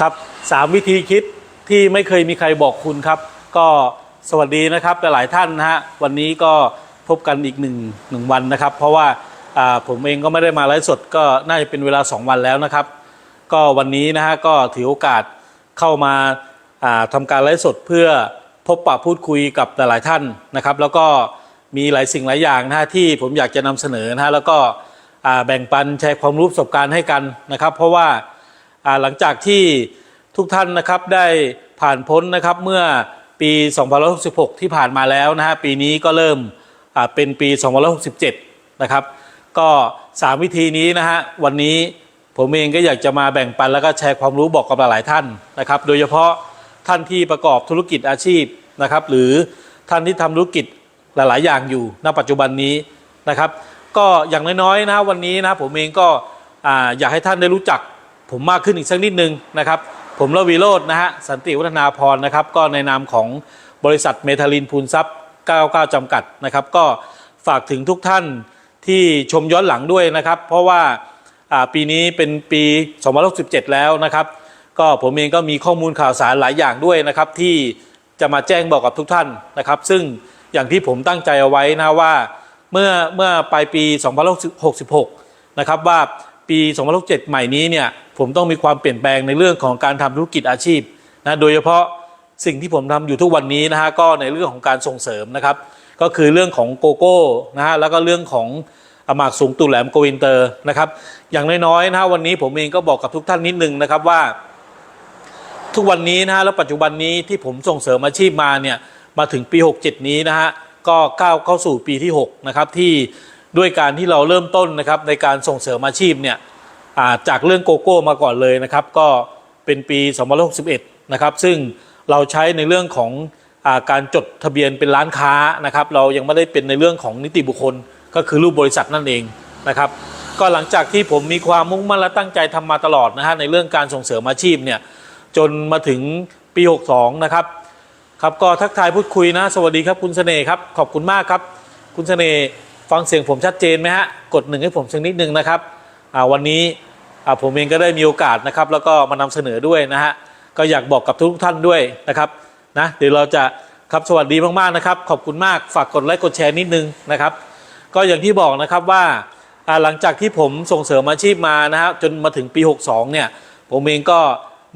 ครับสามวิธีคิดที่ไม่เคยมีใครบอกคุณครับ ก็สวัสดีนะครับหลายท่านนะฮะวันนี้ก็พบกันอีกหนึ่งหนึ่งวันนะครับ เพราะว่าผมเองก็ไม่ได้มาไลฟ์สดก็น่าจะเป็นเวลา 2 วันแล้วนะครับ ก็วันนี้นะฮะก็ถือโอกาสเข้ามาอ่าทำการไลฟ์สดเพื่อพบปะพูดคุยกับหลาย ๆ ท่านนะครับ แล้วก็มีหลายสิ่งหลายอย่างนะฮะที่ผมอยากจะนำเสนอนะฮะแล้วก็แบ่งปันแชร์ความรู้ประสบการณ์ให้กันนะครับ เพราะว่าอ่า หลังจากที่ทุกท่านนะครับได้ผ่านพ้นนะครับเมื่อปี2566 ที่ผ่านมาแล้วนะฮะปีนี้ก็เริ่มเป็นปี2567 นะครับ ก็ 3 วิธีนี้นะฮะวันนี้ผมเองก็อยากจะมาแบ่งปันแล้วก็แชร์ความรู้บอกกับหลายๆท่านนะครับ โดยเฉพาะท่านที่ประกอบธุรกิจอาชีพนะครับ หรือท่านที่ทำธุรกิจหลาย ๆ อย่างอยู่ณปัจจุบันนี้นะครับ ก็อย่างน้อยๆนะวันนี้นะผมเองก็อยากให้ท่านได้รู้จัก ผมมากขึ้นอีกสักนิดนึงนะครับ ผมระวีโรจน์นะฮะสันติวัฒนาพรนะครับ ก็ในนามของบริษัทเมทาลินพูนทรัพย์ 99 จำกัดนะครับ ก็ฝากถึงทุกท่านที่ชมย้อนหลังด้วยนะครับ เพราะว่าปีนี้เป็นปี2067แล้วนะครับ ก็ผมเองก็มีข้อมูลข่าวสารหลายอย่างด้วยนะครับ ที่จะมาแจ้งบอกกับทุกท่านนะครับ ซึ่งอย่างที่ผมตั้งใจเอาไว้นะว่าเมื่อเมื่อปลายปี2566 นะครับว่า ปี 2067 ใหม่นี้เนี่ยผมต้องมีความเปลี่ยนแปลงในเรื่องของการทำธุรกิจอาชีพนะโดยเฉพาะสิ่งที่ผมทำอยู่ทุกวันนี้นะฮะก็ในเรื่องของการส่งเสริมนะครับ ก็คือเรื่องของโกโก้นะฮะแล้วก็เรื่องของอมากสูงตุแหลมโกวินเตอร์นะครับ อย่างน้อยๆนะฮะวันนี้ผมเองก็บอกกับทุกท่านนิดนึงนะครับว่า ทุกวันนี้นะฮะแล้วปัจจุบันนี้ที่ผมส่งเสริมอาชีพมาเนี่ยมาถึงปี 67 นี้นะฮะก็ก้าวเข้าสู่ปีที่6นะครับที่ ด้วยการที่เราเริ่มต้นนะครับในการส่งเสริมอาชีพเนี่ยจากเรื่องโกโก้มาก่อนเลยนะครับ ก็เป็นปี 2561 นะครับ ซึ่งเราใช้ในเรื่องของอการจดทะเบียนเป็นร้านค้านะครับ เรายังไม่ได้เป็นในเรื่องของนิติบุคคล ก็คือรูปบริษัทนั่นเองนะครับ ก็หลังจากที่ผมมีความมุ่งมั่นและตั้งใจทำมาตลอดนะฮะในเรื่องการส่งเสริมอาชีพเนี่ยจนมาถึงปี 62 นะครับครับก็ทักทายพูดคุยนะ สวัสดีครับคุณเสน่ห์ครับขอบคุณมากครับ คุณเสน่ห์ ฟังเสียงผมชัดเจนไหมฮะ กดหนึ่งให้ผมสักนิดหนึ่งนะครับอ่าวันนี้อ่าผมเองก็ได้มีโอกาสนะครับ แล้วก็มานำเสนอด้วยนะฮะ ก็อยากบอกกับทุกท่านด้วยนะครับนะเดี๋ยวเราจะครับสวัสดีมากๆนะครับ ขอบคุณมากฝากกดไลค์กดแชร์นิดนึงนะครับ ก็อย่างที่บอกนะครับว่าอ่าหลังจากที่ผมส่งเสริมอาชีพมานะฮะจนมาถึงปี 62 เนี่ย ผมเองก็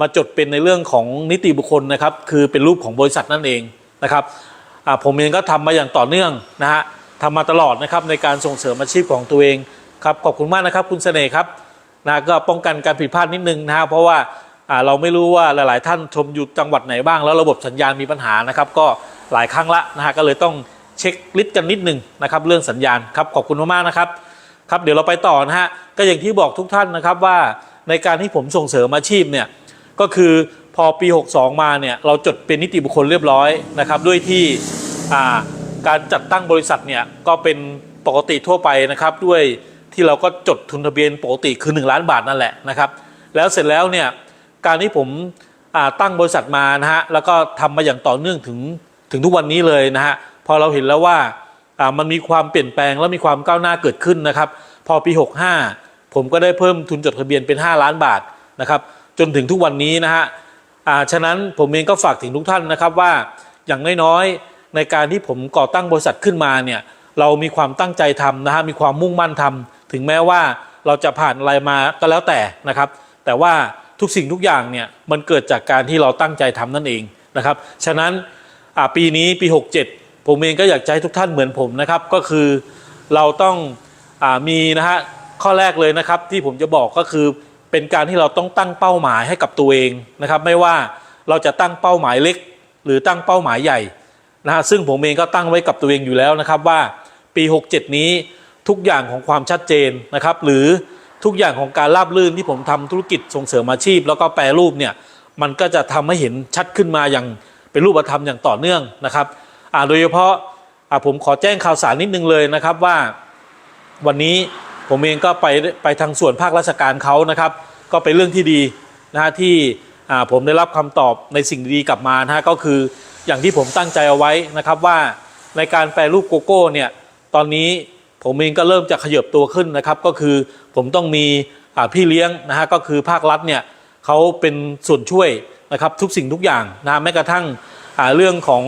มาจดเป็นในเรื่องของนิติบุคคลนะครับ คือเป็นรูปของบริษัทนั่นเองนะครับอ่าผมเองก็ทำมาอย่างต่อเนื่องนะฮะ ทำมาตลอดนะครับในการส่งเสริมอาชีพของตัวเองครับขอบคุณมากนะครับคุณเสน่ห์ครับนะก็ป้องกันการผิดพลาดนิดนึงนะฮะเพราะว่าเราไม่รู้ว่าหลาย ๆ ท่านชมอยู่จังหวัดไหนบ้าง แล้วระบบสัญญาณมีปัญหานะครับ ก็หลายครั้งละนะฮะก็เลยต้องเช็คลิสต์กันนิดนึงนะครับเรื่องสัญญาณครับขอบคุณมากๆนะครับครับเดี๋ยวเราไปต่อนะฮะก็อย่างที่บอกทุกท่านนะครับว่าในการที่ผมส่งเสริมอาชีพเนี่ยก็คือพอปี 62 มาเนี่ยเราจดเป็นนิติบุคคลเรียบร้อยนะครับด้วยที่อ่า การจัดตั้งบริษัทเนี่ยก็เป็นปกติทั่วไปนะครับ ด้วยที่เราก็จดทุนทะเบียนปกติคือ 1 ล้านบาทนั่นแหละนะครับ แล้วเสร็จแล้วเนี่ยการที่ผมตั้งบริษัทมานะฮะแล้วก็ทำมาอย่างต่อเนื่องถึงถึงทุกวันนี้เลยนะฮะพอเราเห็นแล้วว่ามันมีความเปลี่ยนแปลงและมีความก้าวหน้าเกิดขึ้นนะครับ พอปี 65 ผมก็ได้เพิ่มทุนจดทะเบียนเป็น 5 ล้านบาทนะครับ จนถึงทุกวันนี้นะฮะฉะนั้นผมเองก็ฝากถึงทุกท่านนะครับว่าอย่างน้อยๆ ในการที่ผมก่อตั้งบริษัทขึ้นมาเนี่ยเรามีความตั้งใจทำนะฮะมีความมุ่งมั่นทำถึงแม้ว่าเราจะผ่านอะไรมาก็แล้วแต่นะครับ แต่ว่าทุกสิ่งทุกอย่างเนี่ยมันเกิดจากการที่เราตั้งใจทำนั่นเองนะครับฉะนั้นปีนี้ปี 67 ผมเองก็อยากจะให้ทุกท่านเหมือนผมนะครับ ก็คือเราต้องอมีนะฮะข้อแรกเลยนะครับที่ผมจะบอกก็คือเป็นการที่เราต้องตั้งเป้าหมายให้กับตัวเองนะครับ ไม่ว่าเราจะตั้งเป้าหมายเล็ก หรือตั้งเป้าหมายใหญ่ นะฮะซึ่งผมเองก็ตั้งไว้กับตัวเองอยู่แล้วนะครับว่าปี 67 นี้ทุกอย่างของความชัดเจนนะครับหรือทุกอย่างของการราบรื่นที่ผมทำธุรกิจส่งเสริมอาชีพ แล้วก็แปรรูปเนี่ยมันก็จะทำให้เห็นชัดขึ้นมาอย่างเป็นรูปธรรมอย่างต่อเนื่องนะครับอ่าโดยเฉพาะอ่าผมขอแจ้งข่าวสารนิดนึงเลยนะครับว่าวันนี้ผมเองก็ไปไปทางส่วนภาคราชการเขานะครับ ก็เป็นเรื่องที่ดีนะฮะที่อ่าผมได้รับคำตอบในสิ่งดีๆกลับมานะฮะก็คือ อย่างที่ผมตั้งใจเอาไว้นะครับว่าในการแปรรูปโกโก้เนี่ยตอนนี้ผมเองก็เริ่มจะขยับตัวขึ้นนะครับ ก็คือผมต้องมีพี่เลี้ยงนะฮะก็คือภาครัฐเนี่ยเขาเป็นส่วนช่วยนะครับทุกสิ่งทุกอย่างนะแม้กระทั่งเรื่องของ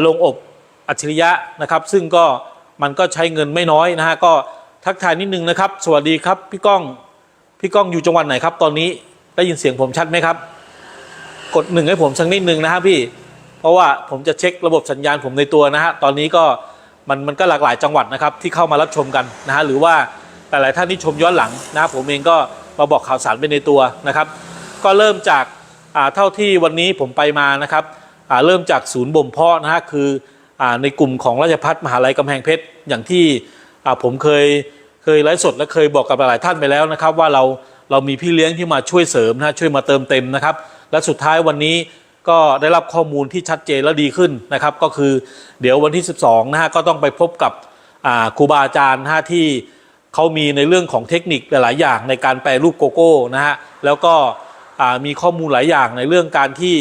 โรงอบอัจฉริยะนะครับ ซึ่งก็มันก็ใช้เงินไม่น้อยนะฮะก็ทักทายนิดนึงนะครับ สวัสดีครับพี่ก้องพี่ก้องอยู่จังหวัดไหนครับ ตอนนี้ได้ยินเสียงผมชัดไหมครับ กดหนึ่งให้ผมสักนิดนึงนะฮะพี่ เพราะว่าผมจะเช็คระบบสัญญาณผมในตัวนะฮะ ตอนนี้ก็มันมันก็หลากหลายจังหวัดนะครับที่เข้ามารับชมกันนะฮะหรือว่าหลายๆท่านที่ชมย้อนหลังนะผมเองก็มาบอกข่าวสารไปในตัวนะครับ ก็เริ่มจากเท่าที่วันนี้ผมไปมานะครับเริ่มจากศูนย์บ่มเพาะนะฮะคืออในกลุ่มของราชพัฒมหาลัยกำแพงเพชรอย่างที่ผมเคยเคยไลฟ์สดและเคยบอกกับหลายท่านไปแล้วนะครับ ว่าเราเรามีพี่เลี้ยงที่มาช่วยเสริมนะช่วยมาเติมเต็มนะครับ และสุดท้ายวันนี้ ก็ได้รับข้อมูลที่ชัดเจนและดีขึ้นนะครับ ก็คือเดี๋ยววันที่ 12นะฮะก็ต้องไปพบกับครูบาอาจารย์นะฮะที่เขามีในเรื่องของเทคนิคหลาย ๆ อย่างในการแปรรูปโกโก้นะฮะแล้วก็มีข้อมูลหลายอย่างในเรื่องการที่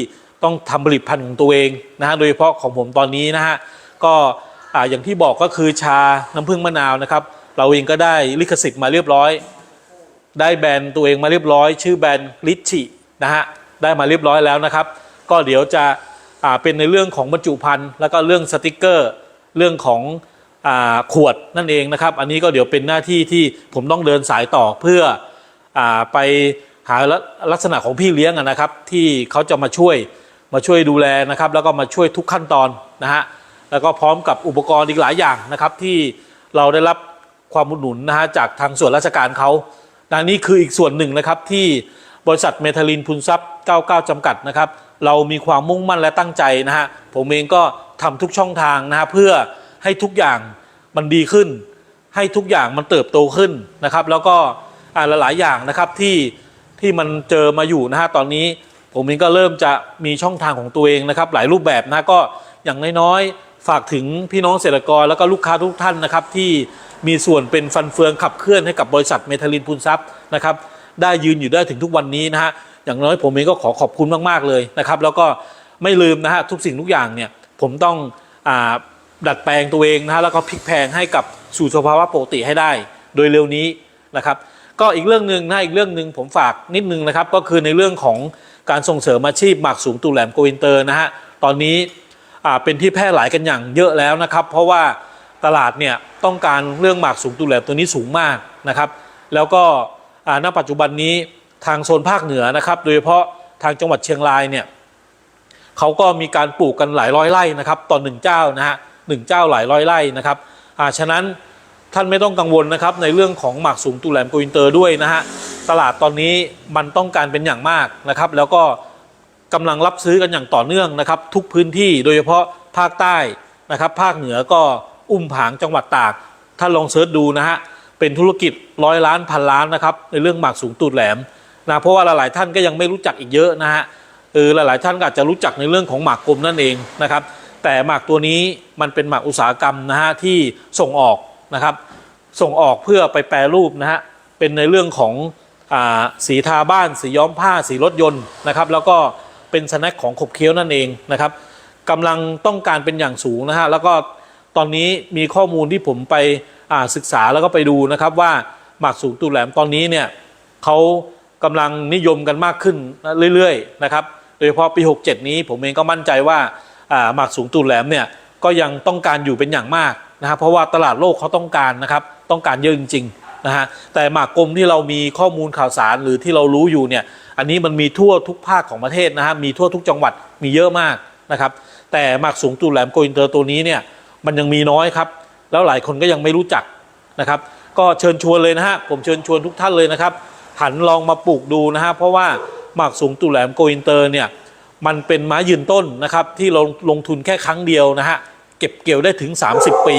ต้องทำผลิตภัณฑ์ของตัวเองนะฮะโดยเฉพาะของผมตอนนี้นะฮะก็อย่างที่บอกก็คือชาน้ำผึ้งมะนาวนะครับ เราเองก็ได้ลิขสิทธิ์มาเรียบร้อย ได้แบรนด์ตัวเองมาเรียบร้อย ชื่อแบรนด์ลิชชินะฮะได้มาเรียบร้อยแล้วนะครับ ก็เดี๋ยวจะเป็นในเรื่องของบรรจุภัณฑ์แล้วก็เรื่องสติกเกอร์ เรื่องของอขวดนั่นเองนะครับ อันนี้ก็เดี๋ยวเป็นหน้าที่ที่ผมต้องเดินสายต่อเพื่ออไปหาลักษณะของพี่เลี้ยงนะครับ ที่เขาจะมาช่วยมาช่วยดูแลนะครับ แล้วก็มาช่วยทุกขั้นตอนนะฮะแล้วก็พร้อมกับอุปกรณ์อีกหลายอย่างนะครับ ที่เราได้รับความอุดหนุนนะฮะจากทางส่วนราชการเขานะนี่คืออีกส่วนหนึ่งนะครับที่บริษัทเมทาลินพุนทรัพย์ 99 จำกัดนะครับ เรามีความมุ่งมั่นและตั้งใจนะฮะผมเองก็ทำทุกช่องทางนะฮะเพื่อให้ทุกอย่างมันดีขึ้น ให้ทุกอย่างมันเติบโตขึ้นนะครับ แล้วก็อ่าหลายๆอย่างนะครับที่ที่มันเจอมาอยู่นะฮะตอนนี้ผมเองก็เริ่มจะมีช่องทางของตัวเองนะครับ หลายรูปแบบนะก็อย่างน้อยๆฝากถึงพี่น้องเกษตรกรแล้วก็ลูกค้าทุกท่านนะครับที่มีส่วนเป็นฟันเฟืองขับเคลื่อนให้กับบริษัทเมทาลินพูนทรัพย์นะครับ ได้ยืนอยู่ได้ถึงทุกวันนี้นะฮะอย่างน้อยผมเองก็ขอขอบคุณมากๆเลยนะครับ แล้วก็ไม่ลืมนะฮะทุกสิ่งทุกอย่างเนี่ยผมต้องอดัดแปลงตัวเองนะฮะแล้วก็พลิกแพลงให้กับสู่สภาวะปกติให้ได้ โดยเร็วนี้นะครับก็อีกเรื่องหนึ่งนะอีกเรื่องหนึ่งผมฝากนิดนึงนะครับก็คือในเรื่องของการส่งเสริมอาชีพหมากสูงตูแหลมโกอินเตอร์นะฮะตอนนี้เป็นที่แพร่หลายกันอย่างเยอะแล้วนะครับ เพราะว่าตลาดเนี่ยต้องการเรื่องหมากสูงตูแหลมตัวนี้สูงมากนะครับ แล้วก็ ณปัจจุบันนี้ทางโซนภาคเหนือนะครับ โดยเฉพาะทางจังหวัดเชียงรายเนี่ยเขาก็มีการปลูกกันหลายร้อยไร่นะครับต่อหนึ่งเจ้านะฮะหนึ่งเจ้าหลายร้อยไร่นะครับอ่าฉะนั้นท่านไม่ต้องกังวลนะครับในเรื่องของหมากสูงตูแหลมโกอินเตอร์ด้วยนะฮะตลาดตอนนี้มันต้องการเป็นอย่างมากนะครับ แล้วก็กำลังรับซื้อกันอย่างต่อเนื่องนะครับ ทุกพื้นที่โดยเฉพาะภาคใต้นะครับ ภาคเหนือก็อุ้มผางจังหวัดตากถ้านลองเซิร์ชดูนะฮะ เป็นธุรกิจร้อยล้านพันล้านนะครับในเรื่องหมากสูงตูดแหลมนะเพราะว่าหลายๆท่านก็ยังไม่รู้จักอีกเยอะนะฮะเออหลายๆท่านก็อาจจะรู้จักในเรื่องของหมากกลมนั่นเองนะครับ แต่หมากตัวนี้มันเป็นหมากอุตสาหกรรมนะฮะที่ส่งออกนะครับ ส่งออกเพื่อไปแปรรูปนะฮะเป็นในเรื่องของอสีทาบ้าน สีย้อมผ้า สีรถยนต์นะครับแล้วก็เป็นสแน็คของขบเคี้ยวนั่นเองนะครับกำลังต้องการเป็นอย่างสูงนะฮะแล้วก็ตอนนี้มีข้อมูลที่ผมไป ศึกษาแล้วก็ไปดูนะครับว่าหมากสูงตูแหลมตอนนี้เนี่ยเขากำลังนิยมกันมากขึ้นเรื่อยๆนะครับโดยเฉพาะปี 67 นี้ผมเองก็มั่นใจว่าอ่าหมากสูงตูแหลมเนี่ยก็ยังต้องการอยู่เป็นอย่างมากนะครับเพราะว่าตลาดโลกเขาต้องการนะครับต้องการเยอะจริงๆนะฮะแต่หมากกลมที่เรามีข้อมูลข่าวสารหรือที่เรารู้อยู่เนี่ยอันนี้มันมีทั่วทุกภาคของประเทศนะฮะมีทั่วทุกจังหวัดมีเยอะมากนะครับแต่หมากสูงตูแหลมโกอินเตอร์ตัวนี้เนี่ยมันยังมีน้อยครับ แล้วหลายคนก็ยังไม่รู้จักนะครับ ก็เชิญชวนเลยนะฮะผมเชิญชวนทุกท่านเลยนะครับ หันลองมาปลูกดูนะฮะเพราะว่าหมากสูงตูแหลมโกอินเตอร์เนี่ยมันเป็นไม้ยืนต้นนะครับที่เราลงทุนแค่ครั้งเดียวนะฮะเก็บเกี่ยวได้ถึง 30 ปี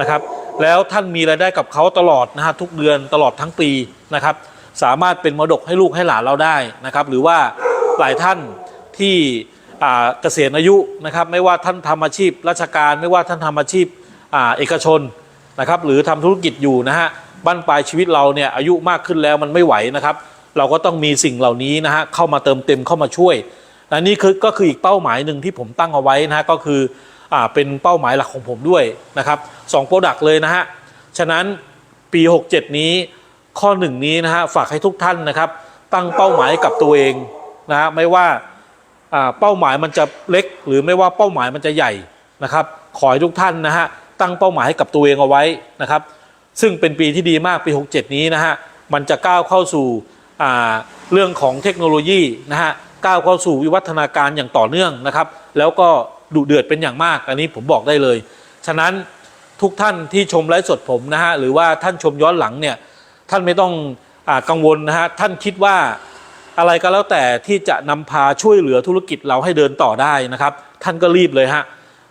นะครับแล้วท่านมีรายได้กับเขาตลอดนะฮะทุกเดือนตลอดทั้งปีนะครับสามารถเป็นมรดกให้ลูกให้หลานเราได้นะครับ หรือว่าหลายท่านที่เกษียณอายุนะครับ ไม่ว่าท่านทำอาชีพ ราชการไม่ว่าท่านทำอาชีพ เอกชนนะครับหรือทำธุรกิจอยู่นะฮะบ้านปลายชีวิตเราเนี่ยอายุมากขึ้นแล้วมันไม่ไหวนะครับ เราก็ต้องมีสิ่งเหล่านี้นะฮะเข้ามาเติมเต็มเข้ามาช่วยและนี่คือก็คืออีกเป้าหมายหนึ่งที่ผมตั้งเอาไว้นะฮะก็คืออ่าเป็นเป้าหมายหลักของผมด้วยนะครับสองโปรดักต์เลยนะฮะฉะนั้นปี 67 นี้ข้อหนึ่งนี้นะฮะฝากให้ทุกท่านนะครับ ตั้งเป้าหมายกับตัวเองนะฮะไม่ว่าเป้าหมายมันจะเล็ก หรือไม่ว่าเป้าหมายมันจะใหญ่นะครับ ขอให้ทุกท่านนะฮะ ตั้งเป้าหมายให้กับตัวเองเอาไว้นะครับ ซึ่งเป็นปีที่ดีมากปี 67 นี้นะฮะมันจะก้าวเข้าสู่เรื่องของเทคโนโลยีนะฮะก้าวเข้าสู่วิวัฒนาการอย่างต่อเนื่องนะครับ แล้วก็ดุเดือดเป็นอย่างมาก อันนี้ผมบอกได้เลย ฉะนั้นทุกท่านที่ชมไลฟ์สดผมนะฮะหรือว่าท่านชมย้อนหลังเนี่ยท่านไม่ต้องอกังวลนะฮะท่านคิดว่าอะไรก็แล้วแต่ที่จะนำพาช่วยเหลือธุรกิจเราให้เดินต่อได้นะครับ ท่านก็รีบเลยฮะ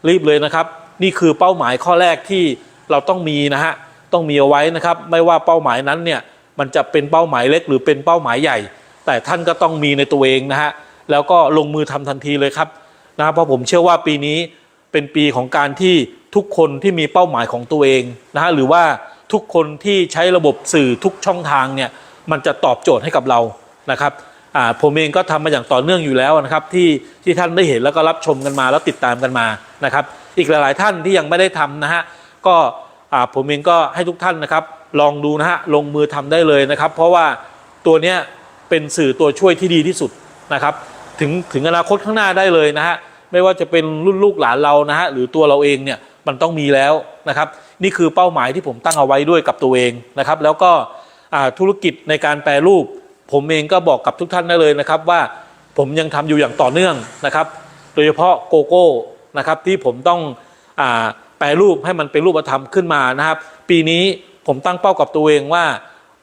รีบเลยนะครับ นี่คือเป้าหมายข้อแรกที่เราต้องมีนะฮะต้องมีเอาไว้นะครับ ไม่ว่าเป้าหมายนั้นเนี่ยมันจะเป็นเป้าหมายเล็กหรือเป็นเป้าหมายใหญ่ แต่ท่านก็ต้องมีในตัวเองนะฮะแล้วก็ลงมือทำทันทีเลยครับนะเพราะผมเชื่อว่าปีนี้เป็นปีของการที่ทุกคนที่มีเป้าหมายของตัวเองนะฮะหรือว่าทุกคนที่ใช้ระบบสื่อทุกช่องทางเนี่ยมันจะตอบโจทย์ให้กับเรานะครับอ่าผมเองก็ทำมาอย่างต่อเนื่องอยู่แล้วนะครับที่ที่ท่านได้เห็นแล้วก็รับชมกันมาแล้วติดตามกันมานะครับ อีกหลาย ๆ ท่านที่ยังไม่ได้ทำนะฮะก็ผมเองก็ให้ทุกท่านนะครับ ลองดูนะฮะลงมือทำได้เลยนะครับ เพราะว่าตัวเนี้ยเป็นสื่อตัวช่วยที่ดีที่สุดนะครับ ถึงถึงอนาคตข้างหน้าได้เลยนะฮะไม่ว่าจะเป็นรุ่นลูกหลานเรานะฮะหรือตัวเราเองเนี่ยมันต้องมีแล้วนะครับ นี่คือเป้าหมายที่ผมตั้งเอาไว้ด้วยกับตัวเองนะครับ แล้วก็ธุรกิจในการแปรรูป ผมเองก็บอกกับทุกท่านได้เลยนะครับว่าผมยังทำอยู่อย่างต่อเนื่องนะครับ โดยเฉพาะโกโก้ นะครับที่ผมต้องอแปรรูปให้มันเป็นรูปธรรมขึ้นมานะครับ ปีนี้ผมตั้งเป้ากับตัวเองว่า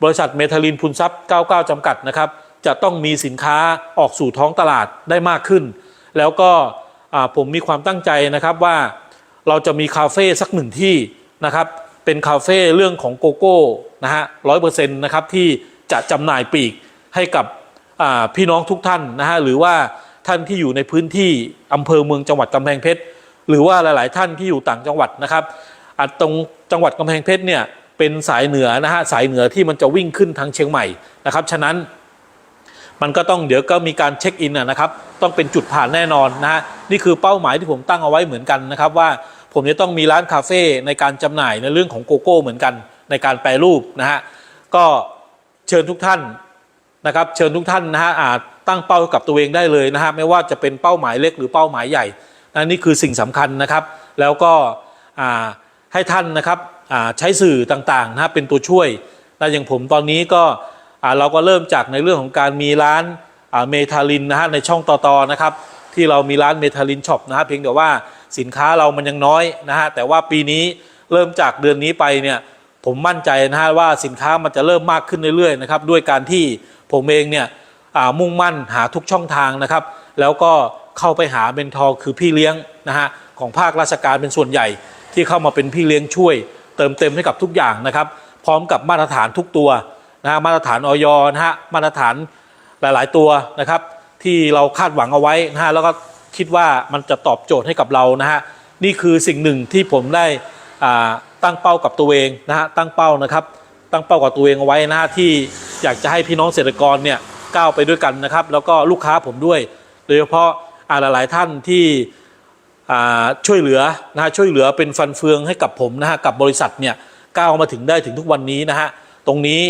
บริษัทเมทาลินพุนทรัพย์ 99 จำกัดนะครับ จะต้องมีสินค้าออกสู่ท้องตลาดได้มากขึ้น แล้วก็ผมมีความตั้งใจนะครับว่าเราจะมีคาเฟ่สักหนึ่งที่นะครับเป็นคาเฟ่เรื่องของโกโก้นะฮะร้อยเปอร์เซ็นต์นะครับที่จะจำหน่ายปีกให้กับพี่น้องทุกท่านนะฮะหรือว่า ท่านที่อยู่ในพื้นที่อำเภอเมืองจังหวัดกำแพงเพชรหรือว่าหลาย ๆ ท่านที่อยู่ต่างจังหวัดนะครับอะตรงจังหวัดกำแพงเพชรเนี่ยเป็นสายเหนือนะฮะสายเหนือที่มันจะวิ่งขึ้นทางเชียงใหม่นะครับฉะนั้นมันก็ต้องเดี๋ยวก็มีการเช็คอินนะนะครับ ต้องเป็นจุดผ่านแน่นอนนะฮะนี่คือเป้าหมายที่ผมตั้งเอาไว้เหมือนกันนะครับว่าผมจะต้องมีร้านคาเฟ่ในการจำหน่ายในเรื่องของโกโก้เหมือนกันในการแปรรูปนะฮะก็เชิญทุกท่านนะครับ เชิญทุกท่านนะฮะอาจ ตั้งเป้ากับตัวเองได้เลยนะฮะไม่ว่าจะเป็นเป้าหมายเล็กหรือเป้าหมายใหญ่นะนี่คือสิ่งสำคัญนะครับ แล้วก็ให้ท่านนะครับใช้สื่อต่างๆนะเป็นตัวช่วยนะอย่างผมตอนนี้ก็เราก็เริ่มจากในเรื่องของการมีร้านเมทาลินนะฮะในช่องต่อๆนะครับที่เรามีร้านเมทาลินช็อปนะฮะเพียงแต่ว่าสินค้าเรามันยังน้อยนะฮะแต่ว่าปีนี้เริ่มจากเดือนนี้ไปเนี่ยผมมั่นใจนะฮะว่าสินค้ามันจะเริ่มมากขึ้นเรื่อยๆนะครับด้วยการที่ผมเองเนี่ย มุ่งมั่นหาทุกช่องทางนะครับ แล้วก็เข้าไปหาเมนทอร์คือพี่เลี้ยงนะฮะของภาคราชการเป็นส่วนใหญ่ ที่เข้ามาเป็นพี่เลี้ยงช่วย เติมเต็มให้กับทุกอย่างนะครับ พร้อมกับมาตรฐานทุกตัวนะฮะมาตรฐานออยนะฮะมาตรฐานหลาย ๆ ตัวนะครับ ที่เราคาดหวังเอาไว้นะฮะแล้วก็คิดว่ามันจะตอบโจทย์ให้กับเรานะฮะนี่คือสิ่งหนึ่งที่ผมได้ตั้งเป้ากับตัวเองนะฮะตั้งเป้านะครับ ตั้งเป้ากับตัวเองเอาไว้นะฮะที่อยากจะให้พี่น้องเกษตรกรเนี่ย ก้าวไปด้วยกันนะครับ แล้วก็ลูกค้าผมด้วย โดยเฉพาะอาหลายๆท่านที่ช่วยเหลือนะฮะช่วยเหลือเป็นฟันเฟืองให้กับผมนะฮะกับบริษัทเนี่ยก้าวมาถึงได้ถึงทุกวันนี้นะฮะตรงนี้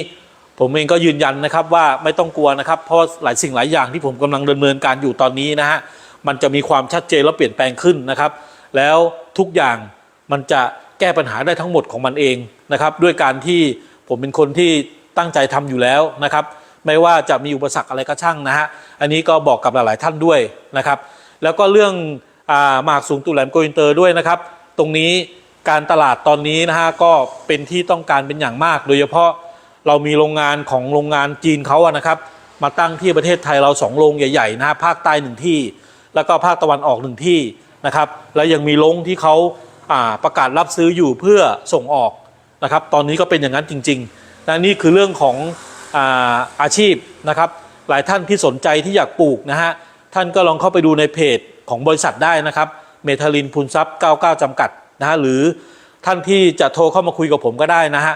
ผมเองก็ยืนยันนะครับว่าไม่ต้องกลัวนะครับ เพราะหลายสิ่งหลายอย่างที่ผมกำลังดำเนินการอยู่ตอนนี้นะฮะมันจะมีความชัดเจนและเปลี่ยนแปลงขึ้นนะครับ แล้วทุกอย่างมันจะแก้ปัญหาได้ทั้งหมดของมันเองนะครับ ด้วยการที่ผมเป็นคนที่ตั้งใจทำอยู่แล้วนะครับ ไม่ว่าจะมีอุปสรรคอะไรก็ช่างนะฮะอันนี้ก็บอกกับหลาย ๆ ท่านด้วยนะครับ แล้วก็เรื่องอาหมากสูงตุแหลมโกอินเตอร์ด้วยนะครับ ตรงนี้การตลาดตอนนี้นะฮะก็เป็นที่ต้องการเป็นอย่างมาก โดยเฉพาะเรามีโรงงานของโรงงานจีนเขาอะนะครับ มาตั้งที่ประเทศไทยเราสองโรงใหญ่ ๆ นะฮะภาคใต้หนึ่งที่ แล้วก็ภาคตะวันออกหนึ่งที่นะครับ แล้วยังมีโรงที่เขาาประกาศรับซื้ออยู่เพื่อส่งออกนะครับ ตอนนี้ก็เป็นอย่างนั้นจริงๆนะนี่คือเรื่องของ อาอาชีพนะครับ หลายท่านที่สนใจที่อยากปลูกนะฮะท่านก็ลองเข้าไปดูในเพจของบริษัทได้นะครับเมทาลินพูนทรัพย์99 จำกัดนะฮะหรือท่านที่จะโทรเข้ามาคุยกับผมก็ได้นะฮะ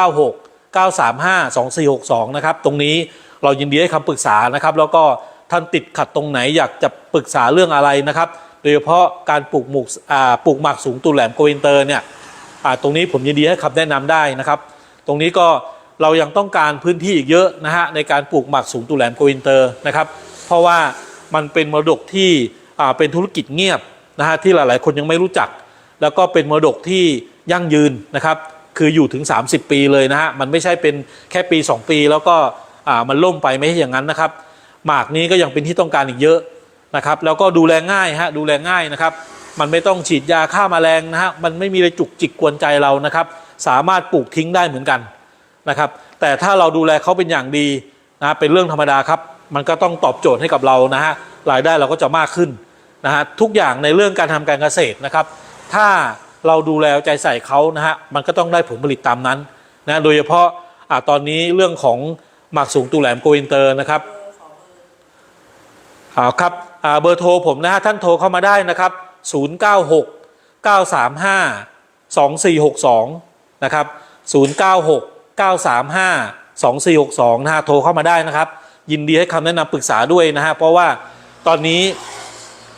096 935 2462 นะครับ ตรงนี้เรายินดีให้คำปรึกษานะครับ แล้วก็ท่านติดขัดตรงไหนอยากจะปรึกษาเรื่องอะไรนะครับ โดยเฉพาะการปลูกหมูกปลูกหมากสูงตูแหลมโกอินเตอร์เนี่ยตรงนี้ผมยินดีให้คำแนะนำได้นะครับ ตรงนี้ก็ เรายังต้องการพื้นที่อีกเยอะนะฮะในการปลูกหมากสูงตุแหลมโกอินเตอร์นะครับ เพราะว่ามันเป็นมรดกที่เป็นธุรกิจเงียบนะฮะที่หลาย ๆ คนยังไม่รู้จัก แล้วก็เป็นมรดกที่ยั่งยืนนะครับ คืออยู่ถึง 30 ปีเลยนะฮะมันไม่ใช่เป็นแค่ปี 2 ปี แล้วก็มันล่มไปไม่ใช่อย่างนั้นนะครับ หมากนี้ก็ยังเป็นที่ต้องการอีกเยอะนะครับ แล้วก็ดูแลง่ายฮะดูแลง่ายนะครับ มันไม่ต้องฉีดยาฆ่าแมลงนะฮะมันไม่มีอะไรจุกจิกกวนใจเรานะครับ สามารถปลูกทิ้งได้เหมือนกัน นะครับ แต่ถ้าเราดูแลเขาเป็นอย่างดีนะเป็นเรื่องธรรมดาครับ มันก็ต้องตอบโจทย์ให้กับเรานะฮะรายได้เราก็จะมากขึ้นนะฮะทุกอย่างในเรื่องการทำการเกษตรนะครับ ถ้าเราดูแลใจใส่เขานะฮะมันก็ต้องได้ผลผลิตตามนั้นนะโดยเฉพาะอ่าตอนนี้เรื่องของหมากสูงตูแหลมโกอินเตอร์นะครับอาครับอ่าเบอร์โทรผมนะฮะท่านโทรเข้ามาได้นะครับ 096 935 2462 นะครับ 096 935 2462นะฮะโทรเข้ามาได้นะครับ ยินดีให้คำแนะนำปรึกษาด้วยนะฮะเพราะว่าตอนนี้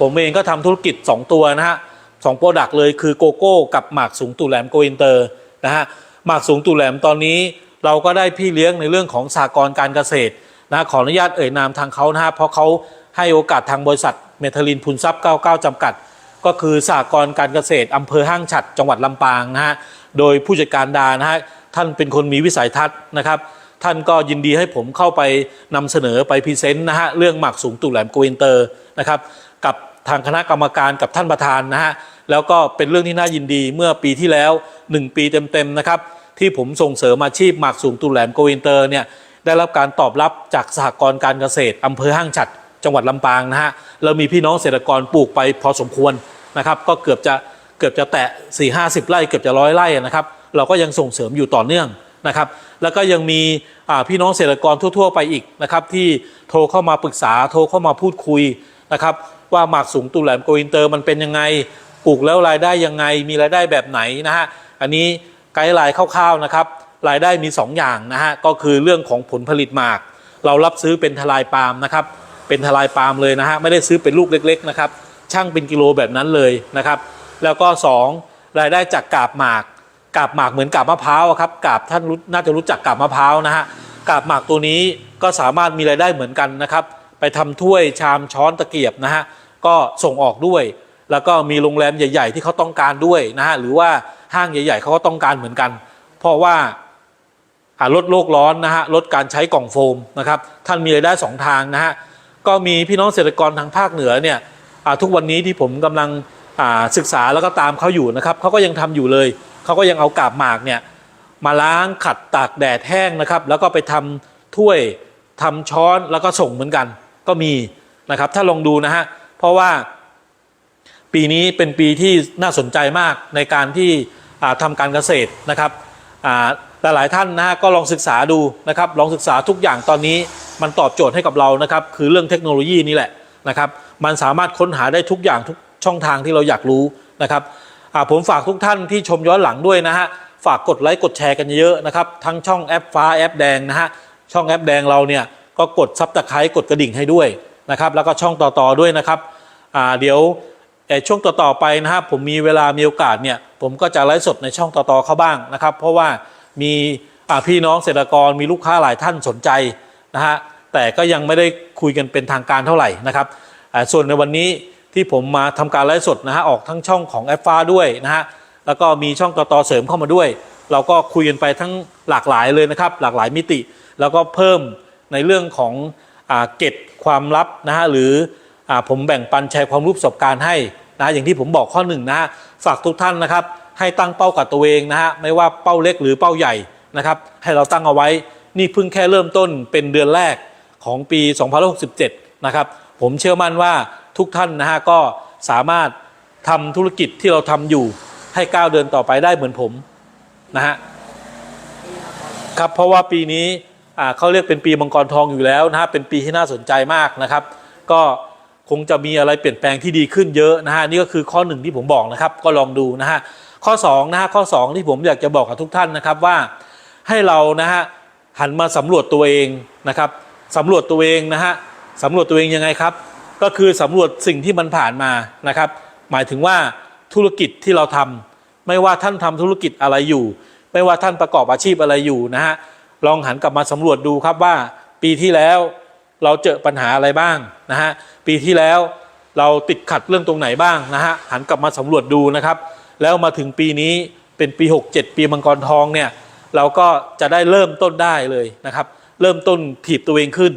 ผมเองก็ทำธุรกิจ 2 ตัวนะฮะสองโปรดักต์เลยคือโกโก้กับหมากสูงตูแหลมโกอินเตอร์นะฮะหมากสูงตูแหลมตอนนี้เราก็ได้พี่เลี้ยงในเรื่องของสากลการเกษตรนะขออนุญาตเอ่ยนามทางเขานะฮะเพราะเขาให้โอกาสทางบริษัทเมทาลินพุนทรัพย์ 99 จำกัด ก็คือสากลการเกษตรอำเภอห้างฉัดจังหวัดลำปางนะฮะโดยผู้จัดการดานะฮะ ท่านเป็นคนมีวิสัยทัศน์นะครับ ท่านก็ยินดีให้ผมเข้าไปนำเสนอไปพรีเซนต์นะฮะเรื่องหมากสูงตุแหลมโกอินเตอร์นะครับกับทางคณะกรรมการกับท่านประธานนะฮะแล้วก็เป็นเรื่องที่น่ายินดีเมื่อปีที่แล้ว 1 ปีเต็มๆนะครับที่ผมส่งเสริมอาชีพหมากสูงตุแหลมโกอินเตอร์เนี่ยได้รับการตอบรับจากสหกรณ์การเกษตรอำเภอห้างฉัดจังหวัดลำปางนะฮะแล้วมีพี่น้องเกษตรกรปลูกไปพอสมควรนะครับ ก็เกือบจะเกือบจะแตะ4 5 0 ไร่เกือบจะร้อยไร่นะครับ เราก็ยังส่งเสริมอยู่ต่อเนื่องนะครับ แล้วก็ยังมีพี่น้องเกษตรกรทั่ว ๆ ไปอีกนะครับที่โทรเข้ามาปรึกษาโทรเข้ามาพูดคุยนะครับว่าหมากสูงตุแหลมโกอินเตอร์มันเป็นยังไงปลูกแล้วรายได้ยังไงมีรายได้แบบไหนนะฮะอันนี้ไกด์ไลน์คร่าวๆนะครับรายได้มี 2 อย่างนะฮะก็คือเรื่องของผลผลิตหมาก เรารับซื้อเป็นทลายปาล์มนะครับเป็นทลายปาล์มเลยนะฮะไม่ได้ซื้อเป็นลูกเล็กๆนะครับช่างเป็นกิโลแบบนั้นเลยนะครับแล้วก็ 2 รายได้จากกาบหมาก กาบหมากเหมือนกาบมะพร้าวครับกาบท่านน่าจะรู้จักกาบมะพร้าวนะฮะกาบหมากตัวนี้ก็สามารถมีรายได้เหมือนกันนะครับไปทำถ้วยชามช้อนตะเกียบนะฮะก็ส่งออกด้วย แล้วก็มีโรงแรมใหญ่ ๆ ที่เขาต้องการด้วยนะฮะหรือว่าห้างใหญ่ ๆเขาก็ต้องการเหมือนกัน เพราะว่าลดโลกร้อนนะฮะลดการใช้กล่องโฟมนะครับท่านมีรายได้สองทางนะฮะก็มีพี่น้องเกษตรกรทางภาคเหนือเนี่ยทุกวันนี้ที่ผมกำลังศึกษาแล้วก็ตามเขาอยู่นะครับเขาก็ยังทำอยู่เลย เขาก็ยังเอากาบหมากเนี่ยมาล้างขัดตากแดดแห้งนะครับ แล้วก็ไปทำถ้วยทำช้อนแล้วก็ส่งเหมือนกัน ก็มีนะครับ ถ้าลองดูนะฮะเพราะว่าปีนี้เป็นปีที่น่าสนใจมากในการที่อ่าทำการเกษตรนะครับอ่าหลายท่านนะฮะก็ลองศึกษาดูนะครับ ลองศึกษาทุกอย่างตอนนี้มันตอบโจทย์ให้กับเรานะครับ คือเรื่องเทคโนโลยีนี่แหละนะครับ มันสามารถค้นหาได้ทุกอย่างทุกช่องทางที่เราอยากรู้นะครับ ผมฝากทุกท่านที่ชมย้อนหลังด้วยนะฮะ ฝากกดไลค์กดแชร์กันเยอะนะครับ ทั้งช่องแอปฟ้าแอปแดงนะฮะ ช่องแอปแดงเราเนี่ยก็กดซับตะไคร้กดกระดิ่งให้ด้วยนะครับ แล้วก็ช่องต่อๆด้วยนะครับอ่าเดี๋ยวช่วงต่อๆไปนะฮะผมมีเวลามีโอกาสเนี่ยผมก็จะไลฟ์สดในช่องต่อๆเขาบ้างนะครับ เพราะว่ามีอ่าพี่น้องเกษตรกรมีลูกค้าหลายท่านสนใจนะฮะแต่ก็ยังไม่ได้คุยกันเป็นทางการเท่าไหร่นะครับส่วนในวันนี้ ที่ผมมาทำการไลฟ์สดนะฮะออกทั้งช่องของแอปฟ้าด้วยนะฮะแล้วก็มีช่องต่อๆเสริมเข้ามาด้วย เราก็คุยกันไปทั้งหลากหลายเลยนะครับ หลากหลายมิติ แล้วก็เพิ่มในเรื่องของอเก็บความลับนะฮะหรืออผมแบ่งปันแชร์ความรู้ประสบการณ์ให้นะอย่างที่ผมบอกข้อหนึ่งนะฮะฝากทุกท่านนะครับ ให้ตั้งเป้ากับตัวเองนะฮะไม่ว่าเป้าเล็กหรือเป้าใหญ่นะครับ ให้เราตั้งเอาไว้นี่เพิ่งแค่เริ่มต้นเป็นเดือนแรกของปี 2567 นะครับ ผมเชื่อมั่นว่า ทุกท่านนะฮะก็สามารถทำธุรกิจที่เราทำอยู่ให้ก้าวเดินต่อไปได้เหมือนผมนะฮะครับเพราะว่าปีนี้อ่าเขาเรียกเป็นปีมังกรทองอยู่แล้วนะฮะเป็นปีที่น่าสนใจมากนะครับ ก็คงจะมีอะไรเปลี่ยนแปลงที่ดีขึ้นเยอะนะฮะนี่ก็คือข้อหนึ่งที่ผมบอกนะครับ ก็ลองดูนะฮะข้อ2นะฮะข้อ 2 ที่ผมอยากจะบอกกับทุกท่านนะครับว่าให้เรานะฮะหันมาสำรวจตัวเองนะครับสำรวจตัวเองนะฮะสำรวจตัวเองยังไงครับ ก็คือสำรวจสิ่งที่มันผ่านมานะครับ หมายถึงว่าธุรกิจที่เราทำไม่ว่าท่านทำธุรกิจอะไรอยู่ ไม่ว่าท่านประกอบอาชีพอะไรอยู่นะฮะลองหันกลับมาสำรวจดูครับว่า ปีที่แล้วเราเจอปัญหาอะไรบ้างนะฮะปีที่แล้วเราติดขัดเรื่องตรงไหนบ้างนะฮะหันกลับมาสำรวจดูนะครับ แล้วมาถึงปีนี้เป็นปี 67 ปีมังกรทองเนี่ยเราก็จะได้เริ่มต้นได้เลยนะครับ เริ่มต้นถีบตัวเองขึ้น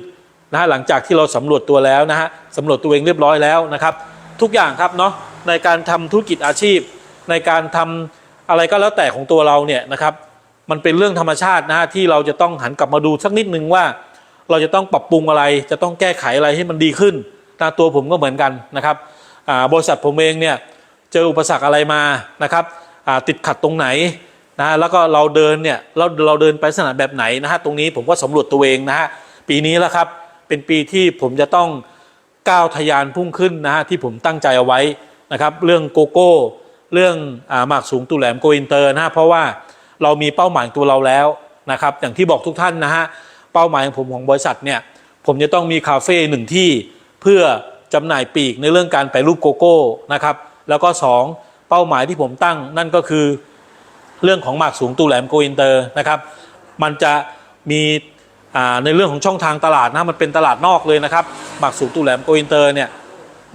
นะฮะหลังจากที่เราสำรวจตัวแล้วนะฮะสำรวจตัวเองเรียบร้อยแล้วนะครับ ทุกอย่างครับเนาะในการทำธุรกิจอาชีพ ในการทำอะไรก็แล้วแต่ของตัวเราเนี่ยนะครับ มันเป็นเรื่องธรรมชาตินะฮะที่เราจะต้องหันกลับมาดูสักนิดนึงว่า เราจะต้องปรับปรุงอะไร จะต้องแก้ไขอะไรให้มันดีขึ้นนะตัวผมก็เหมือนกันนะครับบริษัทผมเองเนี่ยเจออุปสรรคอะไรมานะครับติดขัดตรงไหนนะแล้วก็เราเดินเนี่ยเราเราเดินไปลักษณะแบบไหนนะฮะตรงนี้ผมก็สำรวจตัวเองนะฮะปีนี้แล้วครับ เป็นปีที่ผมจะต้องก้าวทะยานพุ่งขึ้นนะฮะที่ผมตั้งใจเอาไว้นะครับ เรื่องโกโก้ เรื่องอาหมากสูงตูแหลมโกอินเตอร์นะฮะเพราะว่าเรามีเป้าหมายตัวเราแล้วนะครับ อย่างที่บอกทุกท่านนะฮะเป้าหมายของผมของบริษัทเนี่ยผมจะต้องมีคาเฟ่หนึ่งที่เพื่อจำหน่ายปีกในเรื่องการแปรูปโกโก้นะครับแล้วก็สองเป้าหมายที่ผมตั้งนั่นก็คือ เรื่องของหมากสูงตูแหลมโกอินเตอร์นะครับ มันจะมี ในเรื่องของช่องทางตลาดนะมันเป็นตลาดนอกเลยนะครับหมากสูงตูแหลมโกอินเตอร์เนี่ย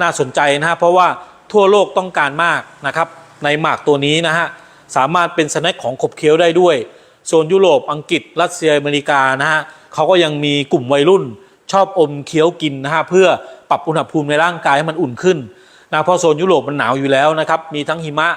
น่าสนใจนะฮะเพราะว่าทั่วโลกต้องการมากนะครับในหมากตัวนี้นะฮะสามารถเป็นสแน็คของขบเคี้ยวได้ด้วยโซนยุโรปอังกฤษ รัสเซียอเมริกานะฮะเขาก็ยังมีกลุ่มวัยรุ่น ชอบอมเคี้ยวกินนะฮะเพื่อปรับอุณหภูมิในร่างกายให้มันอุ่นขึ้นนะเพราะโซนยุโรปมันหนาวอยู่แล้วนะครับมีทั้งหิมะ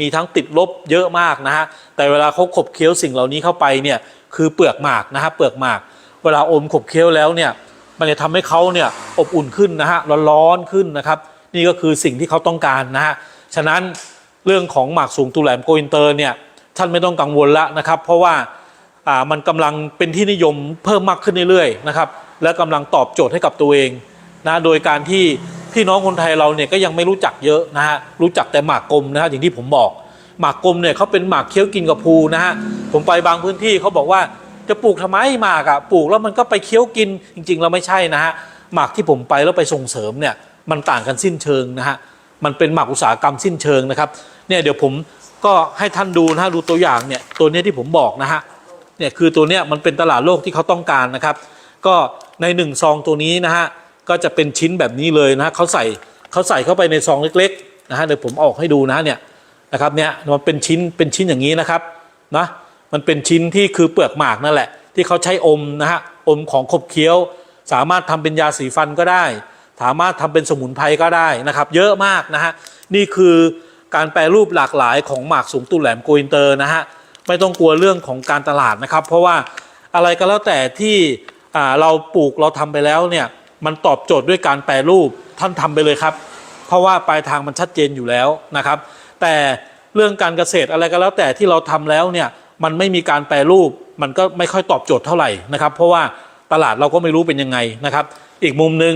มีทั้งติดลบเยอะมากนะฮะแต่เวลาเขาขบเคี้ยวสิ่งเหล่านี้เข้าไปเนี่ยคือเปลือกหมากนะฮะเปลือกหมาก เวลาอมขบเคี้ยวแล้วเนี่ยมันจะทำให้เขาเนี่ยอบอุ่นขึ้นนะฮะร้อนๆขึ้นนะครับ นี่ก็คือสิ่งที่เขาต้องการนะฮะฉะนั้นเรื่องของหมากสูงตูแหลมโกอินเตอร์เนี่ยท่านไม่ต้องกังวลละนะครับ เพราะว่าอ่ามันกำลังเป็นที่นิยมเพิ่มมากขึ้นเรื่อยๆนะครับและกำลังตอบโจทย์ให้กับตัวเองนะโดยการที่พี่น้องคนไทยเราเนี่ยก็ยังไม่รู้จักเยอะนะฮะรู้จักแต่หมากกลมนะฮะอย่างที่ผมบอกหมากกลมเนี่ยเขาเป็นหมากเคี้ยวกินกับภูนะฮะผมไปบางพื้นที่เขาบอกว่า จะปลูกทำไมหมากอะปลูกแล้วมันก็ไปเคี้ยวกินจริงๆเราไม่ใช่นะฮะหมากที่ผมไปแล้วไปส่งเสริมเนี่ยมันต่างกันสิ้นเชิงนะฮะมันเป็นหมากอุตสาหกรรมสิ้นเชิงนะครับเนี่ยเดี๋ยวผมก็ให้ท่านดูนะฮะดูตัวอย่างเนี่ยตัวเนี้ยที่ผมบอกนะฮะเนี่ยคือตัวเนี้ยมันเป็นตลาดโลกที่เขาต้องการนะครับ ก็ในหนึ่งซองตัวนี้นะฮะก็จะเป็นชิ้นแบบนี้เลยนะฮะเขาใส่เขาใส่เข้าไปในซองเล็กๆนะฮะเดี๋ยวผมออกให้ดูนะเนี่ยนะครับเนี่ยมันเป็นชิ้นเป็นชิ้นอย่างนี้นะครับนะ มันเป็นชิ้นที่คือเปลือกหมากนั่นแหละ ที่เขาใช้อมนะฮะอมของขบเคี้ยว สามารถทำเป็นยาสีฟันก็ได้ สามารถทำเป็นสมุนไพรก็ได้นะครับ เยอะมากนะฮะนี่คือการแปรรูปหลากหลายของหมากสูงตุ่แหลมโกอินเตอร์นะฮะไม่ต้องกลัวเรื่องของการตลาดนะครับ เพราะว่าอะไรก็แล้วแต่ที่เราปลูกเราทำไปแล้วเนี่ยมันตอบโจทย์ด้วยการแปรรูปท่านทำไปเลยครับ เพราะว่าปลายทางมันชัดเจนอยู่แล้วนะครับ แต่เรื่องการเกษตรอะไรก็แล้วแต่ที่เราทำแล้วเนี่ย มันไม่มีการแปรรูป มันก็ไม่ค่อยตอบโจทย์เท่าไหร่นะครับ เพราะว่าตลาดเราก็ไม่รู้เป็นยังไงนะครับ อีกมุมหนึ่ง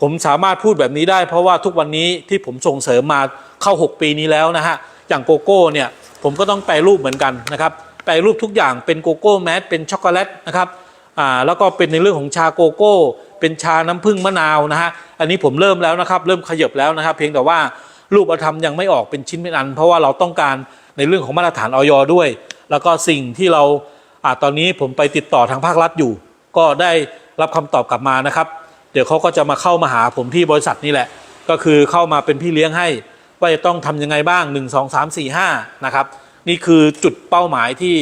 ผมสามารถพูดแบบนี้ได้ เพราะว่าทุกวันนี้ที่ผมส่งเสริมมาเข้า 6 ปีนี้แล้วนะฮะอย่างโกโก้เนี่ยผมก็ต้องแปรรูปเหมือนกันนะครับแปรรูปทุกอย่างเป็นโกโก้แมสเป็นช็อกโกแลตนะครับอ่าแล้วก็เป็นในเรื่องของชาโกโก้ เป็นชาน้ำผึ้งมะนาวนะฮะอันนี้ผมเริ่มแล้วนะครับ เริ่มขยับแล้วนะครับ เพียงแต่ว่ารูปธรรมยังไม่ออกเป็นชิ้นเป็นอัน เพราะว่าเราต้องการในเรื่องของมาตรฐานออยด้วย แล้วก็สิ่งที่เราอ่าตอนนี้ผมไปติดต่อทางภาครัฐอยู่ ก็ได้รับคำตอบกลับมานะครับ เดี๋ยวเขาก็จะมาเข้ามาหาผมที่บริษัทนี่แหละ ก็คือเข้ามาเป็นพี่เลี้ยงให้ ว่าจะต้องทำยังไงบ้าง 1 2 3 4 5นะครับนี่คือจุดเป้าหมายที่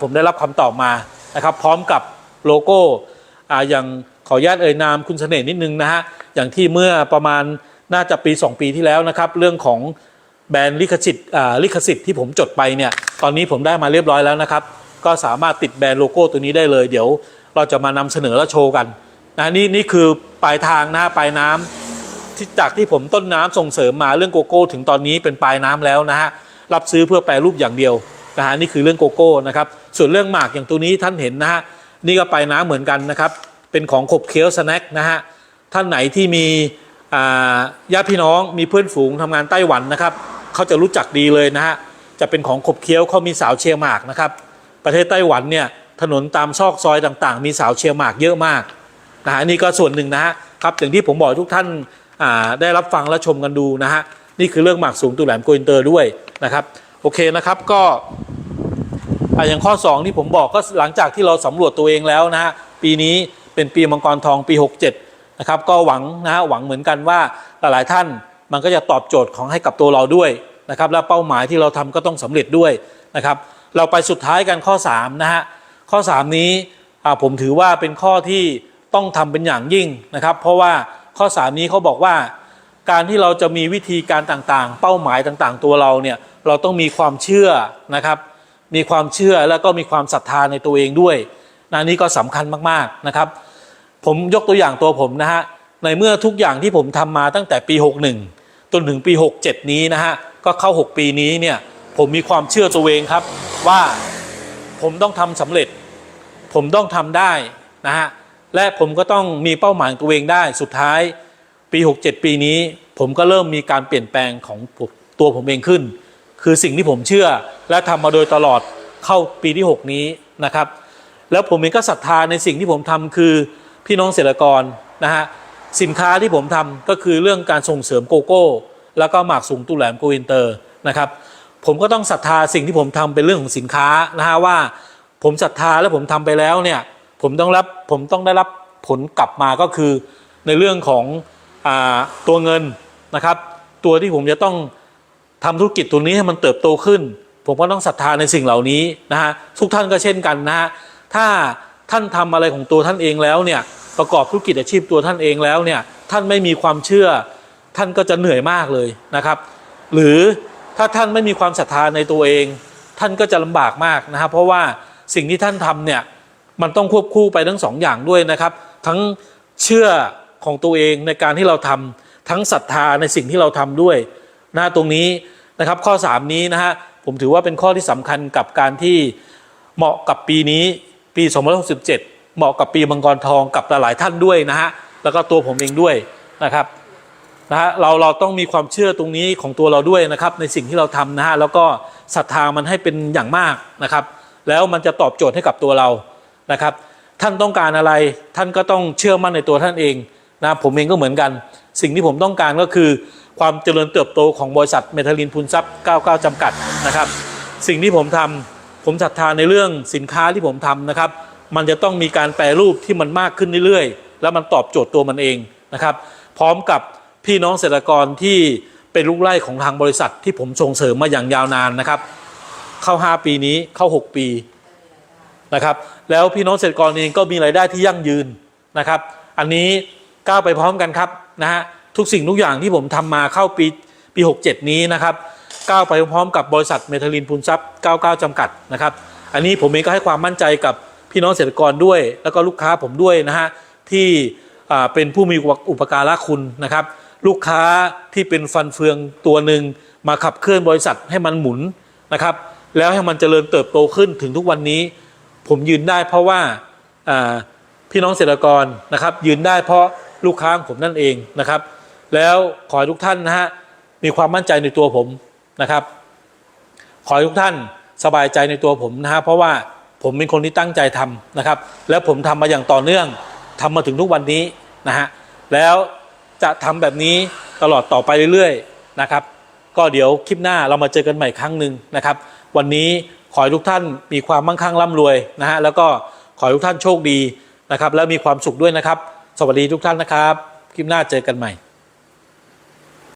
ผมได้รับคำตอบมานะครับ พร้อมกับโลโก้ออย่างขออนุญาตเอ่ยนามคุณเสน่ห์นิดนึงนะฮะอย่างที่เมื่อประมาณน่าจะปี 2 ปีที่แล้วนะครับ เรื่องของ แบรนด์ลิขสิทธิ์ลิขสิทธิ์ที่ผมจดไปเนี่ยตอนนี้ผมได้มาเรียบร้อยแล้วนะครับ ก็สามารถติดแบรนด์โลโก้ตัวนี้ได้เลย เดี๋ยวเราจะมานำเสนอและโชว์กันนะนี่นี่คือปลายทางนะปลายน้ำที่จากที่ผมต้นน้ำส่งเสริมมาเรื่องโกโก้ ถึงตอนนี้เป็นปลายน้ำแล้วนะฮะรับซื้อเพื่อแปรรูปอย่างเดียวนะฮะนี่คือเรื่องโกโก้นะครับส่วนเรื่องหมากอย่างตัวนี้ท่านเห็นนะฮะนี่ก็ปลายน้ำเหมือนกันนะครับเป็นของขบเคี้ยวสแน็คนะฮะท่านไหนที่มีญาติพี่น้องมีเพื่อนฝูงทำงานไต้หวันนะครับ เขาจะรู้จักดีเลยนะฮะจะเป็นของขบเคี้ยวเขามีสาวเชียงหมากนะครับ ประเทศไต้หวันเนี่ยถนนตามซอกซอยต่างๆ มีสาวเชียงหมากเยอะมากนะฮะนี่ก็ส่วนหนึ่งนะฮะครับอย่างที่ผมบอกทุกท่านาได้รับฟังและชมกันดูนะฮะนี่คือเรื่องหมากสูงตุแหลมโกอินเตอร์ด้วยนะครับโอเคนะครับก็อย่างข้อ 2 ที่ผมบอกก็หลังจากที่เราสำรวจตัวเองแล้วนะฮะปีนี้เป็นปีมังกรทองปี 67นะครับก็หวังนะฮะหวังเหมือนกันว่าหลายๆท่าน มันก็จะตอบโจทย์ของให้กับตัวเราด้วยนะครับและเป้าหมายที่เราทำก็ต้องสำเร็จด้วยนะครับเราไปสุดท้ายกันข้อ3นะฮะข้อ 3 นี้ผมถือว่าเป็นข้อที่ต้องทำเป็นอย่างยิ่งนะครับ เพราะว่าข้อ 3 นี้เขาบอกว่า การที่เราจะมีวิธีการต่างๆ เป้าหมายต่างๆ ตัวเราเนี่ยเราต้องมีความเชื่อนะครับ มีความเชื่อแล้วก็มีความศรัทธาในตัวเองด้วยนะนี่ก็สำคัญมากๆนะครับ ผมยกตัวอย่างตัวผมนะฮะ ในเมื่อทุกอย่างที่ผมทำมาตั้งแต่ปี 61 จนถึงปี 67 นี้นะฮะ ก็เข้า 6 ปีนี้เนี่ย ผมมีความเชื่อตัวเองครับว่าผมต้องทำสำเร็จ ผมต้องทำได้นะฮะ และผมก็ต้องมีเป้าหมายตัวเองได้ สุดท้ายปี 67 ปีนี้ ผมก็เริ่มมีการเปลี่ยนแปลงของตัวผมเองขึ้น คือสิ่งที่ผมเชื่อและทำมาโดยตลอดเข้าปีที่ 6 นี้นะครับ แล้วผมเองก็ศรัทธาในสิ่งที่ผมทำคือพี่น้องเกษตรกรนะฮะ สินค้าที่ผมทำก็คือเรื่องการส่งเสริมโกโก้ แล้วก็หมากสูงตุแหลมโกอินเตอร์นะครับผมก็ต้องศรัทธาสิ่งที่ผมทำเป็นเรื่องของสินค้านะฮะว่าผมศรัทธาและผมทำไปแล้วเนี่ยผมต้องรับผมต้องได้รับผลกลับมาก็คือในเรื่องของอตัวเงินนะครับ ตัวที่ผมจะต้องทำธุรกิจตัวนี้ให้มันเติบโตขึ้น ผมก็ต้องศรัทธาในสิ่งเหล่านี้นะฮะทุกท่านก็เช่นกันนะฮะถ้าท่านทำอะไรของตัวท่านเองแล้วเนี่ย ประกอบธุรกิจอาชีพตัวท่านเองแล้วเนี่ยท่านไม่มีความเชื่อ ท่านก็จะเหนื่อยมากเลยนะครับ หรือถ้าท่านไม่มีความศรัทธาในตัวเอง ท่านก็จะลำบากมากนะครับ เพราะว่าสิ่งที่ท่านทำเนี่ยมันต้องควบคู่ไปทั้งสองอย่างด้วยนะครับ ทั้งเชื่อของตัวเองในการที่เราทำทั้งศรัทธาในสิ่งที่เราทำด้วยนะตรงนี้นะครับข้อ 3 นี้นะฮะผมถือว่าเป็นข้อที่สำคัญกับการที่เหมาะกับปีนี้ปี 2567 เหมาะกับปีมังกรทองกับหลายๆท่านด้วยนะฮะแล้วก็ตัวผมเองด้วยนะครับนะฮะเราเราต้องมีความเชื่อตรงนี้ของตัวเราด้วยนะครับ ในสิ่งที่เราทำนะฮะแล้วก็ศรัทธามันให้เป็นอย่างมากนะครับ แล้วมันจะตอบโจทย์ให้กับตัวเรานะครับ ท่านต้องการอะไรท่านก็ต้องเชื่อมั่นในตัวท่านเองนะผมเองก็เหมือนกัน สิ่งที่ผมต้องการก็คือ ความเจริญเติบโตของบริษัทเมทัลลินพูนซับ99 จำกัดนะครับ สิ่งที่ผมทำผมศรัทธาในเรื่องสินค้าที่ผมทำนะครับ มันจะต้องมีการแปรรูปที่มันมากขึ้นเรื่อยๆ แล้วมันตอบโจทย์ตัวมันเองนะครับ พร้อมกับพี่น้องเกษตรกรที่เป็นลูกไร่ของทางบริษัทที่ผมส่งเสริมมาอย่างยาวนานนะครับ เข้า 5 ปีนี้เข้า 6 ปีนะครับแล้วพี่น้องเกษตรกรเองก็มีรายได้ที่ยั่งยืนนะครับ อันนี้ก้าวไปพร้อมกันครับนะฮะทุกสิ่งทุกอย่างที่ผมทำมาเข้าปีปี 67 นี้นะครับก้าวไปพร้อมกับบริษัทเมทัลลินพูนซับ99 จำกัดนะครับ อันนี้ผมเองก็ให้ความมั่นใจกับ พี่น้องเกษตรกรด้วย แล้วก็ลูกค้าผมด้วยนะฮะที่เป็นผู้มีอุปการะคุณนะครับ ลูกค้าที่เป็นฟันเฟืองตัวหนึ่งมาขับเคลื่อนบริษัทให้มันหมุนนะครับ แล้วให้มันเจริญเติบโตขึ้นถึงทุกวันนี้ ผมยืนได้เพราะว่าอ่าพี่น้องเกษตรกรนะครับ ยืนได้เพราะลูกค้าของผมนั่นเองนะครับ แล้วขอให้ทุกท่านนะฮะมีความมั่นใจในตัวผมนะครับ ขอให้ทุกท่านสบายใจในตัวผมนะฮะเพราะว่า ผมเป็นคนที่ตั้งใจทำนะครับ แล้วผมทำมาอย่างต่อเนื่องทำมาถึงทุกวันนี้นะฮะแล้วจะทำแบบนี้ตลอดต่อไปเรื่อยๆนะครับ ก็เดี๋ยวคลิปหน้าเรามาเจอกันใหม่ครั้งหนึ่งนะครับ วันนี้ขอให้ทุกท่านมีความมั่งคั่งร่ำรวยนะฮะแล้วก็ขอให้ทุกท่านโชคดีนะครับ แล้วมีความสุขด้วยนะครับ สวัสดีทุกท่านนะครับ คลิปหน้าเจอกันใหม่